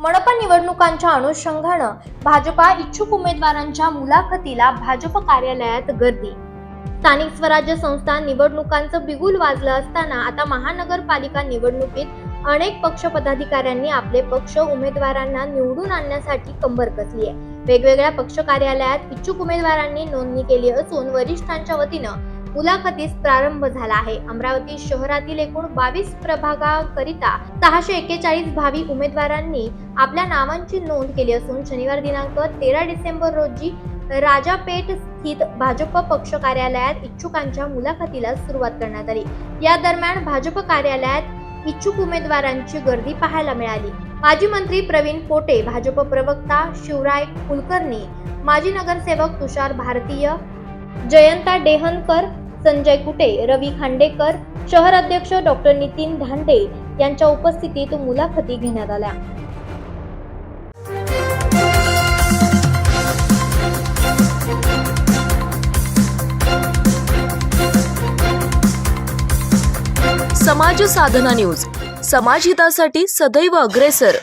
मनपा निवडणुकांच्या अनुषंगानं भाजपा इच्छुक उमेदवारांच्या मुलाखतीला भाजप कार्यालयात गर्दी. स्थानिक स्वराज्य संस्था निवडणुकांचं बिगुल वाजलं असताना आता महानगरपालिका निवडणुकीत अनेक पक्ष पदाधिकाऱ्यांनी आपले पक्ष उमेदवारांना निवडून आणण्यासाठी कंबर कसली आहे. वेगवेगळ्या पक्ष कार्यालयात इच्छुक उमेदवारांनी नोंदणी केली असून वरिष्ठांच्या वतीनं मुलाखतीस प्रारंभ झाला आहे. अमरावती शहरातील एकूण बावीस प्रभागाकरिता सहाशे एक्केचाळीस भावी उमेदवारांनी आपल्या नावांची नोंद केली असून शनिवार दिनांक तेरा डिसेंबर रोजी राजापेठ स्थित भाजप पक्ष कार्यालयात इच्छुकांच्या मुलाखतीला सुरुवात करण्यात आली. या दरम्यान भाजप कार्यालयात इच्छुक उमेदवारांची गर्दी पाहायला मिळाली. माजी मंत्री प्रवीण पोटे भाजप प्रवक्ता शिवराय कुलकर्णी माजी नगरसेवक तुषार भारतीय जयंता डेहनकर संजय कुटे रवी खांडेकर शहर अध्यक्ष डॉक्टर नितीन धांडे यांच्या उपस्थितीत मुलाखती घेण्यात आल्या. समाज साधना न्यूज. समाजहितासाठी सदैव अग्रेसर.